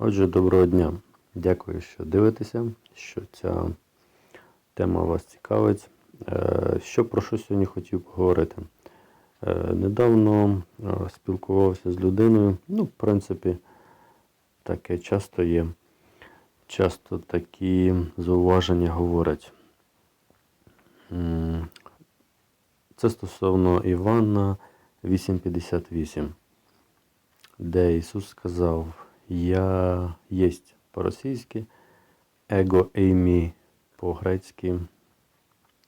Отже, доброго дня. Дякую, що дивитеся, що ця тема вас цікавить. Е, Що про що сьогодні хотів поговорити? Е, Недавно е, спілкувався з людиною. Ну, в принципі, таке часто є. Часто такі зауваження говорять. Це стосовно Івана 8.58, де Ісус сказав, Я єсть по-російськи, его еймі по-грецьки,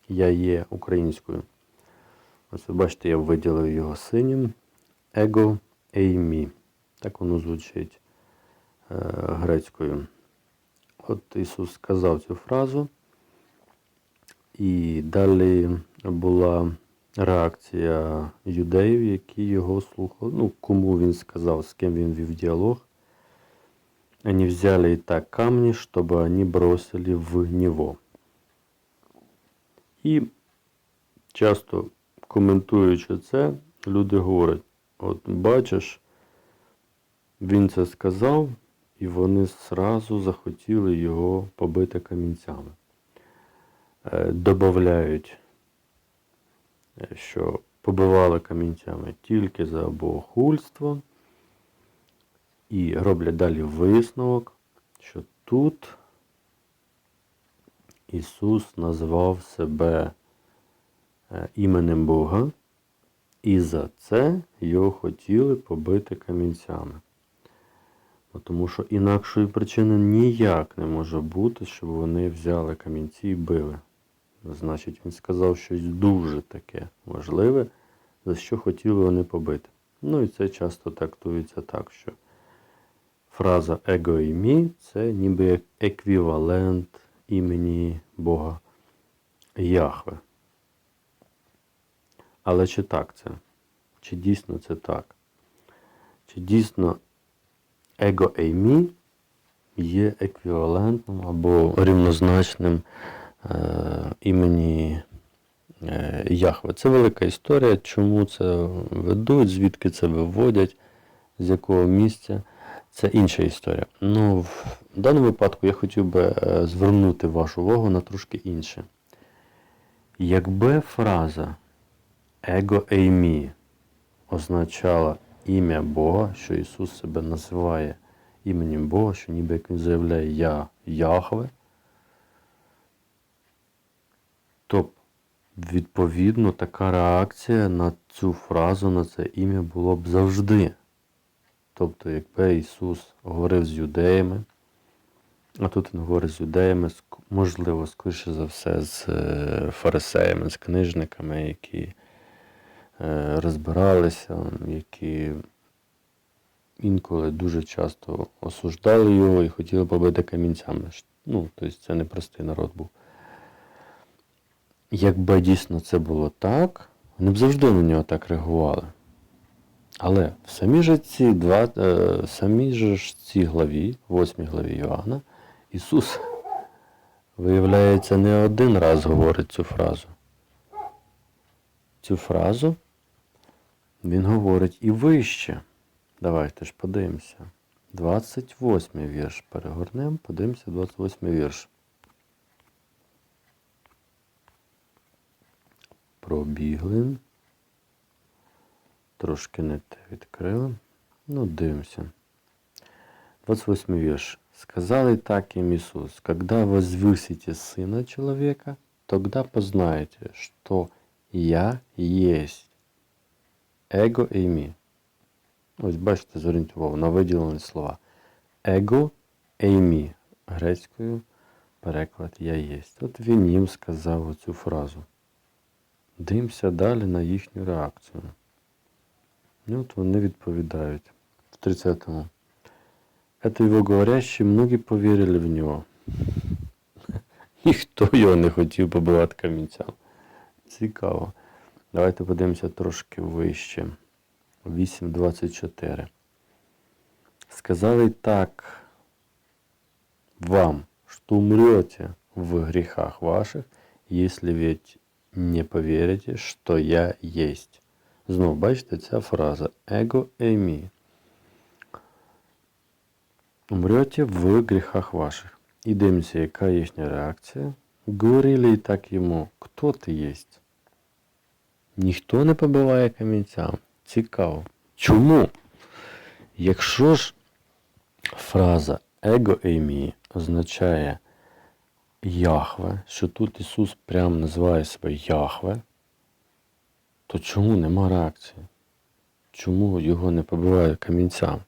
я є українською. Ось ви бачите, я виділив його синім. Его еймі. Так воно звучить е, грецькою. От Ісус сказав цю фразу. І далі була реакція юдеїв, які його слухали. Ну, кому він сказав, з ким він вів діалог. Они взяли и так камни, чтобы они бросили в него. І часто коментуючи це, люди говорять, от бачиш, він це сказав, і вони зразу захотіли його побити камінцями. Е, Добавляють, е, що побивали камінцями тільки за богохульство. І роблять далі висновок, що тут Ісус назвав себе е, іменем Бога, і за це його хотіли побити камінцями. Тому що інакшої причини ніяк не може бути, щоб вони взяли камінці і били. Значить, він сказав щось дуже таке важливе, за що хотіли вони побити. Ну і це часто трактується так, що фраза его і це ніби еквівалент імені Бога Яхве. Але чи так це? Чи дійсно це так? Чи дійсно его і є еквівалентним або рівнозначним е, імені е, Яхве? Це велика історія, чому це ведуть, звідки це виводять, з якого місця. Це інша історія. Ну, в даному випадку я хотів би е, звернути вашу увагу на трошки інше. Якби фраза его еймі означала ім'я Бога, що Ісус себе називає іменем Бога, що ніби як Він заявляє Я Яхве, то відповідно така реакція на цю фразу, на це ім'я було б завжди. Тобто, якби Ісус говорив з юдеями, а тут Він говорить з юдеями, можливо, скоріше за все, з е, фарисеями, з книжниками, які е, розбиралися, які інколи дуже часто осуждали його і хотіли побити камінцями. Ну, тобто це не простий народ був. Якби дійсно це було так, вони б завжди на нього так реагували. Але в самій же ці два, е, в самій же цій главі, восьмій главі Іоанна, Ісус, виявляється, не один раз говорить цю фразу. Цю фразу Він говорить і вище. Давайте ж подивимося. 28 вірш. Перегорнемо, подивимося 28 вірш. Пробігли. Трошки не те відкрили. Ну, дивимося. 28 вірш. Сказали так им Иисус, когда возвысите Сына Человека, тогда познаете, что Я есть. Его еймі. Ось бачите, зверніть увагу на виділені слова. Его еймі. Грецькою переклад я єсть. От він їм сказав оцю фразу. Дивимося далі на їхню реакцію. І от вони відповідають в 30-му. Это его говорящий, многі повірили в нього. Ніхто його не хотів побивати камінцями. Цікаво. Давайте подивимося трошки вище. 8.24. Сказали так вам, что умрете в грехах ваших, если ведь не поверите, что я есть. Знову бачите ця фраза его еймі. умрете в грехах ваших. І дивимося, яка їхня реакція. Говорили і так йому, хто ти єсть? Ніхто не побиває камінцям. Цікаво. Чому? Якщо ж фраза его еймі означає Яхве, що тут Ісус прямо називає себе Яхве, то чому нема реакції? Чому його не побиває камінцям?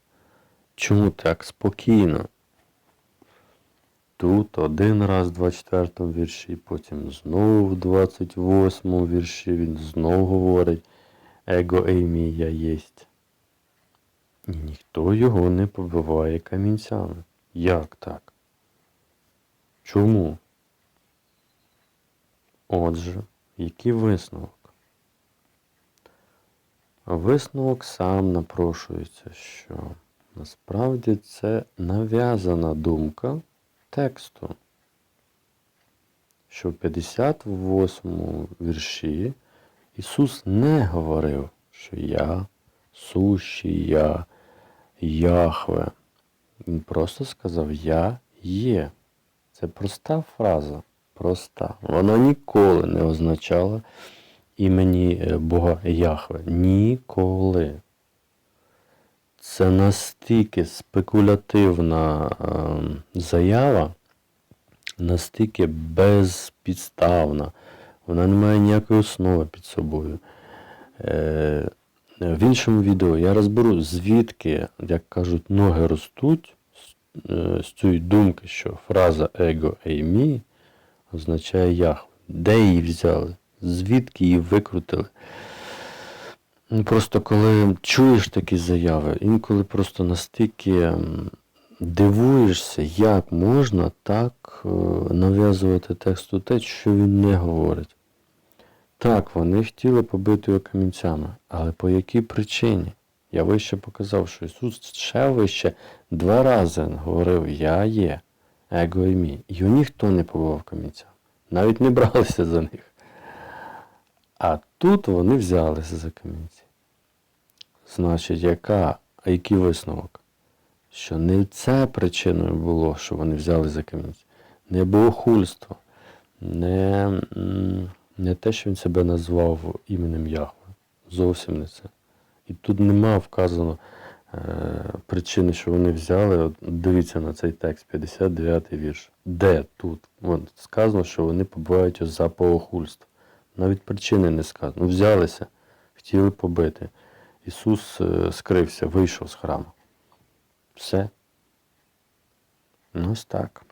Чому так спокійно? Тут один раз в 24 вірші, потім знову в 28 вірші він знову говорить Его еймі я єсть. Ніхто його не побиває камінцями. Як так? Чому? Отже, який висновок? Висновок сам напрошується, що насправді це нав'язана думка тексту, що в 58 вірші Ісус не говорив, що я сущий, я Яхве. Він просто сказав Я є. Це проста фраза. Проста. Вона ніколи не означала імені е, Бога Яхве. Ніколи. Це настільки спекулятивна е, заява, настільки безпідставна. Вона не має ніякої основи під собою. Е, в іншому відео я розберу, звідки, як кажуть, ноги ростуть з, цієї думки, що фраза его еймі означає Яхве. Де її взяли? Звідки її викрутили? Ну, Просто коли чуєш такі заяви, інколи просто настільки дивуєшся, як можна так е, нав'язувати тексту те, що він не говорить. Так, вони хотіли побити його камінцями, але по якій причині? Я вище показав, що Ісус ще вище два рази говорив Я є, его і мій. Його ніхто не побивав камінцями. Навіть не бралися за них. А тут вони взялися за камінці. Значить, яка, а який висновок? Що не це причиною було, що вони взяли за камінці. Не богохульство, не, не те, що він себе назвав іменем Яхве. Зовсім не це. І тут нема вказано е, причини, що вони взяли. От дивіться на цей текст, 59 вірш. Де тут? От, сказано, що вони побувають за богохульство. Навіть причини не сказано. Ну, взялися, хотіли побити. Ісус е, скрився, вийшов з храму. Все. Ну, ось так.